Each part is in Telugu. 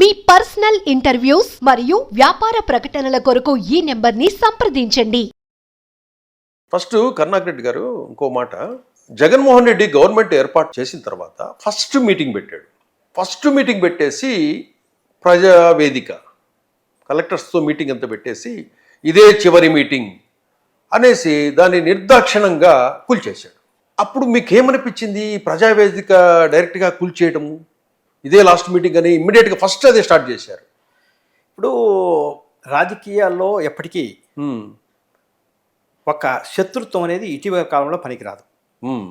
మీ పర్సనల్ ఇంటర్వ్యూస్ మరియు వ్యాపార ప్రకటనల కొరకు ఈ నెంబర్ని సంప్రదించండి. ఫస్ట్ కర్ణాకరెడ్డి గారు ఇంకో మాట. జగన్మోహన్ రెడ్డి గవర్నమెంట్ ఏర్పాటు చేసిన తర్వాత ఫస్ట్ మీటింగ్ పెట్టాడు. ఫస్ట్ మీటింగ్ పెట్టేసి ప్రజావేదిక కలెక్టర్స్తో మీటింగ్ అంతా పెట్టేసి ఇదే చివరి మీటింగ్ అనేసి దాన్ని నిర్దాక్షిణంగా కూల్చేశాడు. అప్పుడు మీకేమనిపించింది? ప్రజావేదిక డైరెక్ట్గా కూల్చేయడము ఇదే లాస్ట్ మీటింగ్ అని ఇమ్మీడియట్గా ఫస్ట్ అదే స్టార్ట్ చేశారు. ఇప్పుడు రాజకీయాల్లో ఎప్పటికీ ఉమ్, ఒక శత్రుత్వం అనేది ఇటీవల కాలంలో పనికిరాదు. ఉమ్,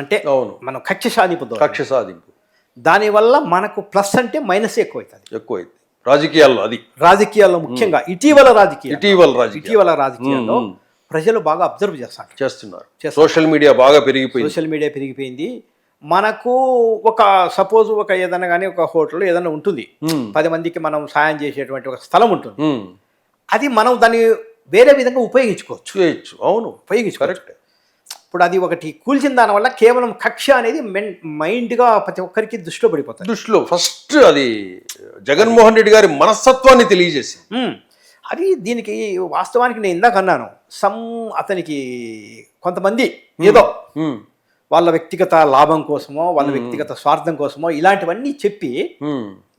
అంటే అవును. మనం కక్ష సాధింపు. కక్ష సాధింపు. దానివల్ల మనకు ప్లస్ అంటే మైనస్ ఎక్కువ అవుతుంది ఎక్కువైంది రాజకీయాల్లో అది. రాజకీయాల్లో ముఖ్యంగా ఇటీవల రాజకీయాలు ఇటీవల రాజకీయాలు ఇటీవల రాజకీయాల్లో. ప్రజలు బాగా అబ్జర్వ్ చేస్తారు చేస్తున్నారు. చేస్తున్నారు. సోషల్ మీడియా బాగా పెరిగిపోయింది. సోషల్ మీడియా పెరిగిపోయింది. మనకు ఒక సపోజ్ ఒక ఏదైనా కానీ ఒక హోటల్ ఏదైనా ఉంటుంది. పది మందికి మనం సాయం చేసేటువంటి ఒక స్థలం ఉంటుంది. అది మనం దాన్ని వేరే విధంగా ఉపయోగించుకోవచ్చు. చేయొచ్చు అవును. ఉపయోగించుకోవచ్చు. కరెక్ట్. ఇప్పుడు అది ఒకటి కూల్చిన దానివల్ల కేవలం కక్ష అనేది మైండ్గా ప్రతి ఒక్కరికి దృష్టిలో పడిపోతుంది. దృష్టిలో ఫస్ట్ అది జగన్మోహన్ రెడ్డి గారి మనస్తత్వాన్ని తెలియజేసింది. మ్మ్. అది దీనికి వాస్తవానికి నేను ఇందాక అన్నాను. సమ్ అతనికి కొంతమంది ఏదో వాళ్ళ వ్యక్తిగత లాభం కోసమో వాళ్ళ వ్యక్తిగత స్వార్థం కోసమో ఇలాంటివన్నీ చెప్పి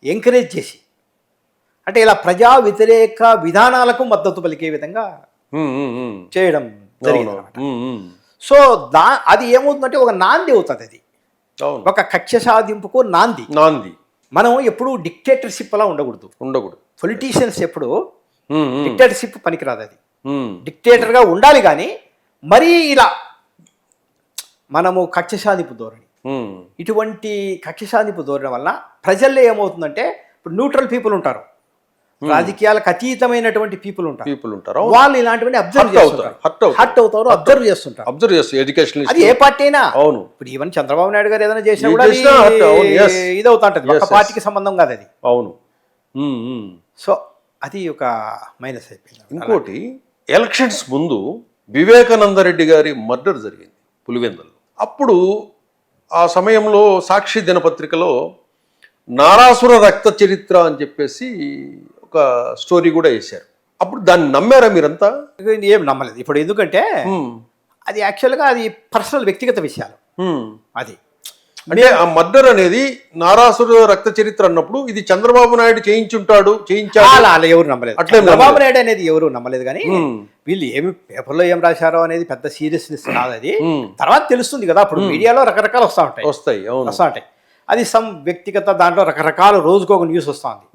ఎంకరేజ్ చేసి అంటే ఇలా ప్రజా వ్యతిరేక విధానాలకు మద్దతు పలికే విధంగా. చేయడం జరిగింది. సో దా అది ఏమవుతుందంటే ఒక నాంది అవుతుంది అది. ఒక కక్ష సాధింపుకు నాంది. నాంది. మనం ఎప్పుడు డిక్టేటర్షిప్ అలా ఉండకూడదు. ఉండకూడదు. పొలిటీషియన్స్ ఎప్పుడు డిక్టేటర్షిప్ పనికిరాదు అది. డిక్టేటర్గా ఉండాలి కానీ మరీ ఇలా మనము కక్ష సాధింపు ధోరణి. ఇటువంటి కక్ష సాధింపు ధోరణి వల్ల ప్రజల్లో ఏమవుతుందంటే ఇప్పుడు న్యూట్రల్ పీపుల్ ఉంటారు. రాజకీయాలకు అతీతమైనటువంటి పీపుల్ ఉంటారు. పీపుల్ ఉంటారు. వాళ్ళు ఇలాంటివన్నీ అబ్జర్వ్ చేస్తుంటారు. hurt అవుతారు. హట్ అవుతారు అబ్జర్వ్ చేస్తుంటారు. అబ్జర్వ్ చేస్తాం ఎడ్యుకేషన్ అది ఏ పార్టీ అయినా. అవును. ఇప్పుడు ఈవెన్ చంద్రబాబు నాయుడు గారు ఏదైనా చేసినా కూడా. ఇది అవుతా ఉంటుంది ఒక. పార్టీకి సంబంధం కాదు అది. అవును. సో అది ఒక మైనస్ అయిపోయింది. ఇంకోటి ఎలక్షన్స్ ముందు వివేకానంద రెడ్డి గారి మర్డర్ జరిగింది పులివెందులు అప్పుడు ఆ సమయంలో సాక్షి దినపత్రికలో నారాసుర రక్త చరిత్ర అని చెప్పేసి ఒక స్టోరీ కూడా వేశారు. అప్పుడు దాన్ని నమ్మారా మీరంతా? ఏం నమ్మలేదు. ఇప్పుడు ఎందుకంటే. అది యాక్చువల్గా అది పర్సనల్ వ్యక్తిగత విషయాలు. అది. అంటే ఆ మర్డర్ అనేది నారాసుర రక్త చరిత్ర అన్నప్పుడు ఇది చంద్రబాబు నాయుడు చేయించుంటాడు చేయించాడు. అలా ఎవరు నమ్మలేదు. అట్లేం చంద్రబాబు నాయుడు అనేది ఎవరు నమ్మలేదు కానీ. వీళ్ళు ఏమి పేపర్లో ఏం రాశారో అనేది పెద్ద సీరియస్నెస్ కాదు అది. తర్వాత తెలుస్తుంది కదా అప్పుడు మీడియాలో రకరకాలు వస్తూ ఉంటాయి. వస్తాయి అవును. వస్తూ ఉంటాయి. అది సమ్ వ్యక్తిగత దాంట్లో రకరకాల రోజుకొక న్యూస్ వస్తుంది.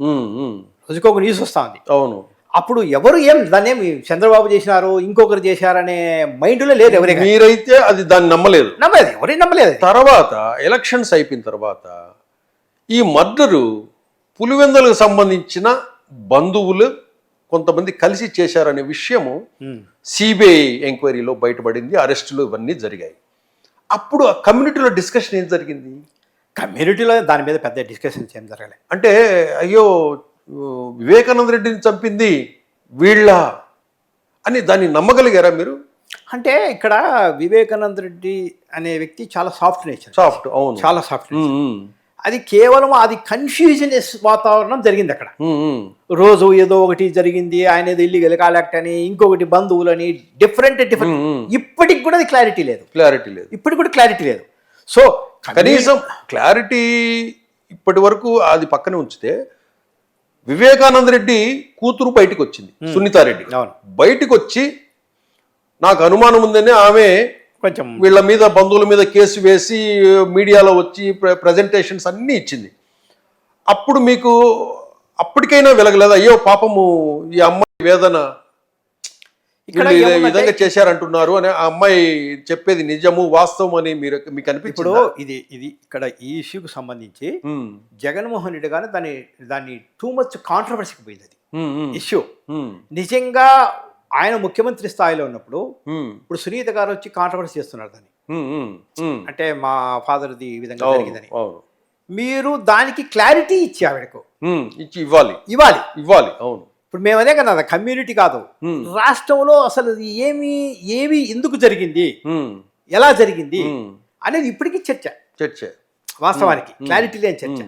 రోజుకొక న్యూస్ వస్తుంది అవును. అప్పుడు ఎవరు ఏం దాన్ని ఏమి చంద్రబాబు చేసినారు ఇంకొకరు చేశారనే మైండ్లో లేదు ఎవరికి మీరైతే అది దాన్ని నమ్మలేదు. నమ్మలేదు ఎవరైనా నమ్మలేదు. తర్వాత ఎలక్షన్స్ అయిపోయిన తర్వాత ఈ మర్డరు పులివెందులకు సంబంధించిన బంధువులు కొంతమంది కలిసి చేశారనే విషయము. సిబిఐ ఎంక్వైరీలో బయటపడింది అరెస్టులు ఇవన్నీ జరిగాయి. అప్పుడు ఆ కమ్యూనిటీలో డిస్కషన్ ఏం జరిగింది? కమ్యూనిటీలో దాని మీద పెద్ద డిస్కషన్స్ ఏం జరగలేదు అంటే అయ్యో వివేకానంద రెడ్డిని చంపింది వీళ్ళ అని దాన్ని నమ్మగలిగారా మీరు? అంటే ఇక్కడ వివేకానంద రెడ్డి అనే వ్యక్తి చాలా సాఫ్ట్ నేచర్ సాఫ్ట్ అవును. చాలా సాఫ్ట్ అది కేవలం అది కన్ఫ్యూజనెస్ వాతావరణం జరిగింది అక్కడ. రోజు ఏదో ఒకటి జరిగింది ఆయన ఏదో ఇల్లీగల్ కాలెక్ట్ అని ఇంకొకటి బంధువులని డిఫరెంట్ డిఫరెంట్. ఇప్పటికి కూడా అది క్లారిటీ లేదు. క్లారిటీ లేదు. ఇప్పటికి కూడా క్లారిటీ లేదు. సో కనీసం క్లారిటీ ఇప్పటి వరకు అది పక్కనే ఉంచితే వివేకానంద రెడ్డి కూతురు బయటికి వచ్చింది సునీతారెడ్డి. బయటికి వచ్చి నాకు అనుమానం ఉందని ఆమె కొంచెం వీళ్ళ మీద బంధువుల మీద కేసు వేసి మీడియాలో వచ్చి ప్రజెంటేషన్స్ అన్నీ ఇచ్చింది. అప్పుడు మీకు అప్పటికైనా వెలగలేదు? అయ్యో పాపము ఈ అమ్మాయి వేదన. ఇక్కడ ఈ విధంగా చేశారంటున్నారు అని ఆ అమ్మాయి చెప్పేది నిజము వాస్తవం అని మీరు మీకు ఇప్పుడు అనిపించిందా ఇది ఇది ఇక్కడ ఈ ఇష్యూకి సంబంధించి జగన్మోహన్ రెడ్డి గారు దాన్ని దాన్ని టూ మచ్ కాంట్రవర్సీకి పోయింది అది. ఇష్యూ. నిజంగా ఆయన ముఖ్యమంత్రి స్థాయిలో ఉన్నప్పుడు ఇప్పుడు సునీత గారు వచ్చి కాంట్రవర్సీ చేస్తున్నారు దాన్ని. అంటే మా ఫాదర్ది ఈ విధంగా జరిగిందని. మీరు దానికి క్లారిటీ ఇచ్చి ఆవిడకు. ఇచ్చి ఇవ్వాలి. ఇవ్వాలి. ఇవ్వాలి అవును. ఇప్పుడు మేము అదే కదా కమ్యూనిటీ కాదు. రాష్ట్రంలో అసలు ఏమి ఏమి ఎందుకు జరిగింది? ఎలా జరిగింది. అనేది ఇప్పటికీ చర్చ. చర్చ. వాస్తవానికి క్లారిటీ లేని చర్చ.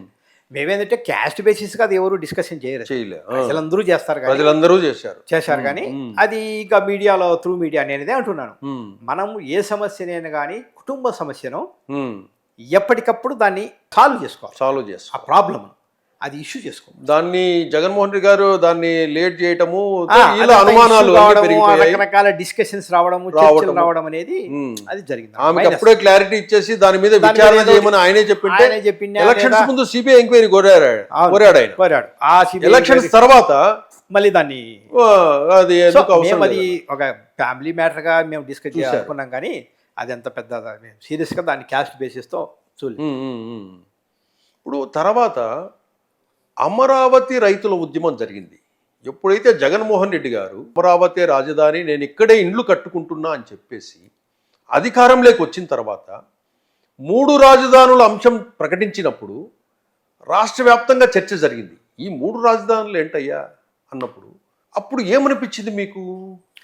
మేమేంటంటే క్యాస్ట్ బేసిస్ అది ఎవరు డిస్కషన్ చేయరు చేయలే. ఆ. ప్రజలందరూ చేస్తారు ప్రజలందరూ చేశారు. చేశారు కానీ. అది ఇంకా మీడియాలో త్రూ మీడియా నేనేదే అంటున్నాను. మనం ఏ సమస్యనైనా కానీ కుటుంబ సమస్యను ఎప్పటికప్పుడు దాన్ని సాల్వ్ చేసుకోవాలి. సాల్వ్ ఆ చేస్తాం ప్రాబ్లమ్ అది ఇష్యూ చేసుకోవాలి దాన్ని జగన్మోహన్ రెడ్డి గారు దాన్ని లేట్ చేయటము అనుమానాలు రకరకాల డిస్కషన్స్ రావడము. రావడం అనేది. అది జరిగింది Minus. అప్పుడే క్లారిటీ ఇచ్చేసి దాని మీద విచారణ చేయమని ఆయనే చెప్పింటే చెప్పిండే ఎలక్షన్స్ ముందు సిబిఐ ఎంక్వైరీ కోరాడు. కోరాడు ఆయన కోరాడు ఆ ఎలక్షన్స్ తర్వాత మళ్ళీ దాన్ని అది మేము అది. ఒక ఫ్యామిలీ మ్యాటర్గా మేము డిస్కస్. చేయాలనుకున్నాం కానీ అది ఎంత పెద్ద సీరియస్గా దాన్ని క్యాస్ట్ బేసిస్తో చూడలేదు. ఇప్పుడు తర్వాత అమరావతి రైతుల ఉద్యమం జరిగింది. ఎప్పుడైతే జగన్మోహన్ రెడ్డి గారు అమరావతి రాజధాని నేను ఇక్కడే ఇండ్లు కట్టుకుంటున్నా అని చెప్పేసి అధికారంలోకి వచ్చిన తర్వాత మూడు రాజధానుల అంశం ప్రకటించినప్పుడు రాష్ట్ర వ్యాప్తంగా చర్చ జరిగింది. ఈ మూడు రాజధానులు ఏంటయ్యా? అన్నప్పుడు అప్పుడు ఏమనిపించింది మీకు?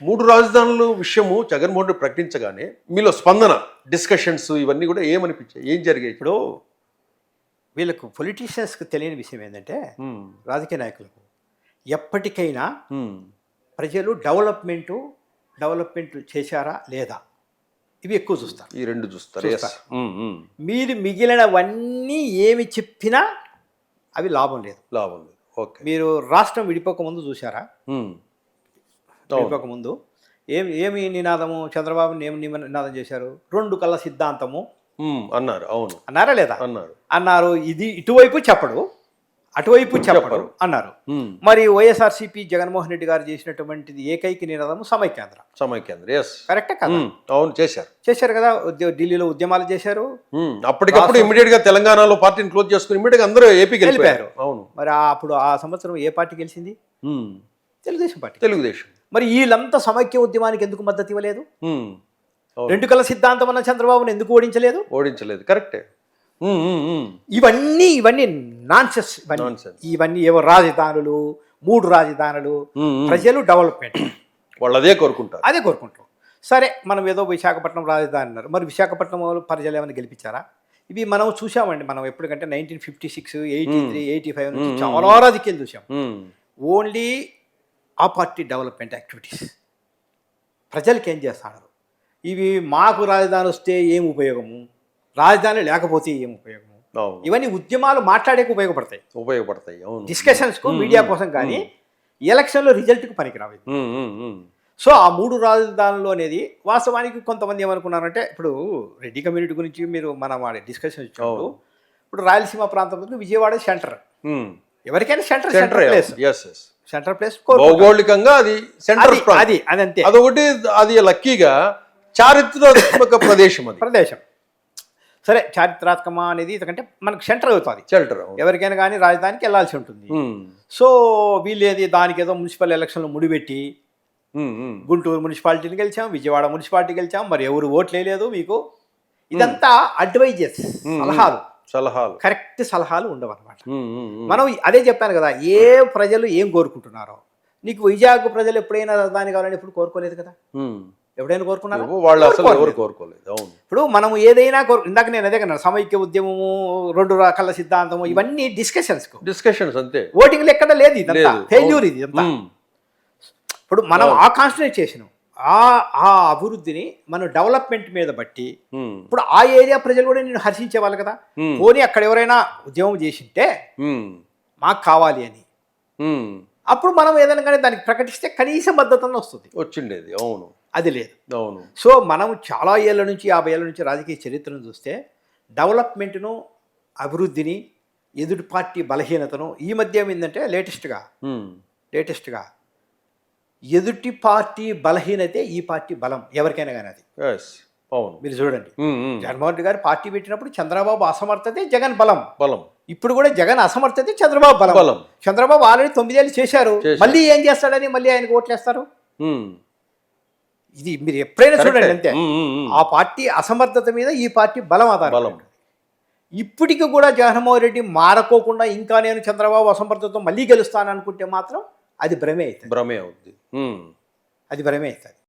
మూడు రాజధానుల విషయము జగన్మోహన్ రెడ్డి ప్రకటించగానే మీలో స్పందన డిస్కషన్స్ ఇవన్నీ కూడా ఏమనిపించాయి? ఏం జరిగాయి ఇప్పుడు? వీళ్ళకు పొలిటీషియన్స్కి తెలియని విషయం ఏంటంటే రాజకీయ నాయకులకు ఎప్పటికైనా ప్రజలు డెవలప్మెంటు డెవలప్మెంట్ చేశారా లేదా? ఇవి ఎక్కువ చూస్తారు. ఈ రెండు చూస్తారు. మీరు మిగిలినవన్నీ ఏమి చెప్పినా అవి లాభం లేదు. లాభం లేదు. ఓకే. మీరు రాష్ట్రం విడిపోక ముందు చూసారా ఉమ్, అవును. విడిపోక ముందు. ఏమి ఏమి నినాదము? చంద్రబాబు ఏమి నిమ- నినాదం చేశారు? రెండు కళ్ళ సిద్ధాంతము. అన్నారు. అవును. అన్నారా లేదా? అన్నారు. అన్నారు. ఇది ఇటువైపు చెప్పడు. అటువైపు చెప్పడు. చెప్పరు. అన్నారు మరి వైఎస్ఆర్సీపీ జగన్మోహన్ రెడ్డి గారు చేసినటువంటిది ఏకైక నినాదము సమైక్యాంధ్ర సమైక్యాంధ్ర ఎస్ కరెక్టే కదా? అవును చేశారు. చేశారు కదా? ఢిల్లీలో ఉద్యమాలు చేశారు. అప్పటికప్పుడు ఇమీడియట్గా తెలంగాణలో పార్టీని క్లోజ్ చేసుకుని ఇమీడియట్గా అందరూ ఏపీకి వెళ్ళిపోయారు. అవును. మరి ఆ- అప్పుడు ఆ సంవత్సరం ఏ పార్టీ గెలిచింది? తెలుగుదేశం పార్టీ. తెలుగుదేశం. మరి వీళ్ళంతా సమైక్య ఉద్యమానికి ఎందుకు మద్దతు ఇవ్వలేదు. రెండు కళ్ళ సిద్ధాంతం అన్న చంద్రబాబును ఎందుకు ఓడించలేదు? ఓడించలేదు. కరెక్టే. ఇవన్నీ ఇవన్నీ నాన్సెస్ ఇవన్నీ ఏవో రాజధానులు మూడు రాజధానులు. ప్రజలు డెవలప్మెంట్ వాళ్ళు అదే కోరుకుంటారు. అదే కోరుకుంటాం సరే మనం ఏదో విశాఖపట్నం రాజధాని అన్నారు. మరి విశాఖపట్నం ప్రజలు ఏమైనా గెలిపించారా? ఇవి మనం చూసామండి మనం ఎప్పటికంటే nineteen fifty six eighty three eighty five నుంచి. చాలా రాజకీయాలు చూసాం ఓన్లీ ఆ పార్టీ డెవలప్మెంట్ యాక్టివిటీస్ ప్రజలకి ఏం చేస్తాడు? ఇవి మాకు రాజధాని వస్తే ఏం ఉపయోగము? రాజధాని లేకపోతే ఏం ఉపయోగము? ఇవన్నీ ఉద్యమాలు మాట్లాడేకి ఉపయోగపడతాయి. ఉపయోగపడతాయి. డిస్కషన్స్కు. మీడియా కోసం కానీ ఎలక్షన్లో రిజల్ట్కి పనికిరావు. సో ఆ మూడు రాజధానులు అనేది వాస్తవానికి కొంతమంది ఏమనుకున్నారంటే ఇప్పుడు రెడ్డి కమ్యూనిటీ గురించి మీరు మనం డిస్కషన్ ఇచ్చినప్పుడు అవును. ఇప్పుడు రాయలసీమ ప్రాంతంలో విజయవాడ సెంటర్. ఎవరికైనా centre centre place centre place భౌగోళికంగా అది సెంటర్ అది అది అది అంతే. అదొకటి అది లక్కీగా చారిత్రాత్మక ప్రదేశం అది. ప్రదేశం. సరే చారిత్రాత్మకమా అనేది ఎందుకంటే మనకు సెంటర్ అవుతుంది. షెల్టర్ ఎవరికైనా కానీ రాజధానికి వెళ్ళాల్సి ఉంటుంది. సో వీళ్ళేది దానికి ఏదో మున్సిపల్ ఎలక్షన్లు ముడిపెట్టి గుంటూరు మున్సిపాలిటీని గెలిచాం విజయవాడ మున్సిపాలిటీ గెలిచాం మరి ఎవరు ఓట్లు వేయలేదు మీకు? ఇదంతా అడ్వైజెస్. సలహాలు. సలహాలు. కరెక్ట్ సలహాలు ఉండవు అనమాట. మనం అదే చెప్పాను కదా ఏ ప్రజలు ఏం కోరుకుంటున్నారో. నీకు వైజాగ్ ప్రజలు ఎప్పుడైనా రాజధాని కావాలని ఎప్పుడు కోరుకోలేదు కదా. ఎప్పుడైనా కోరుకున్నారా? వాళ్ళు అసలు ఎవరు కోరుకోలేదు. అవును. ఇప్పుడు మనం ఏదైనా కోరు ఇందాక నేను అదే కన్నా సమైక్య ఉద్యమము రెండు రకాల సిద్ధాంతము ఇవన్నీ డిస్కషన్స్ డిస్కషన్స్ అంతే. ఓటింగ్లు ఎక్కడ లేదు ఇదంతా. ఫెయిల్యూర్ ఇది. ఇప్పుడు మనం. ఆ కాన్సన్ట్రేట్ చేసినాం. ఆ ఆ అభివృద్ధిని మనం డెవలప్మెంట్ మీద బట్టి. ఇప్పుడు ఆ ఏరియా ప్రజలు కూడా నేను హర్షించే వాళ్ళు కదా. పోనీ అక్కడ ఎవరైనా ఉద్యమం చేసింటే. మాకు కావాలి అని. అప్పుడు మనం ఏదైనా కానీ దానికి ప్రకటిస్తే కనీస మద్దతు వస్తుంది. వచ్చిండేది. అవును. అది లేదు. అవును. సో మనం చాలా ఏళ్ళ నుంచి యాభై ఏళ్ళ నుంచి రాజకీయ చరిత్రను చూస్తే డెవలప్మెంట్ను అభివృద్ధిని ఎదుటి పార్టీ బలహీనతను ఈ మధ్య ఏమైందంటే లేటెస్ట్గా. లేటెస్ట్గా ఎదుటి పార్టీ బలహీనతే ఈ పార్టీ బలం ఎవరికైనా కానీ అది. అవును. మీరు చూడండి. జగన్మోహన్ రెడ్డి గారు పార్టీ పెట్టినప్పుడు చంద్రబాబు అసమర్థతే జగన్ బలం. బలం. ఇప్పుడు కూడా జగన్ అసమర్థతే చంద్రబాబు బలం. బలం. చంద్రబాబు ఆల్రెడీ తొమ్మిదేళ్ళు చేశారు. చేశారు. మళ్ళీ ఏం చేస్తాడని మళ్ళీ ఆయనకు ఓట్లేస్తారు. ఇది మీరు ఎప్పుడైనా చూడండి. అంతే. ఆ పార్టీ అసమర్థత మీద ఈ పార్టీ బలం ఆధారం ఇప్పటికి కూడా జగన్మోహన్ రెడ్డి మారకోకుండా ఇంకా నేను చంద్రబాబు అసమర్థతతో మళ్ళీ గెలుస్తాను అనుకుంటే మాత్రం అది భ్రమే అవుతుంది భ్రమే అవుద్ది ఉమ్. అది భ్రమే అవుతుంది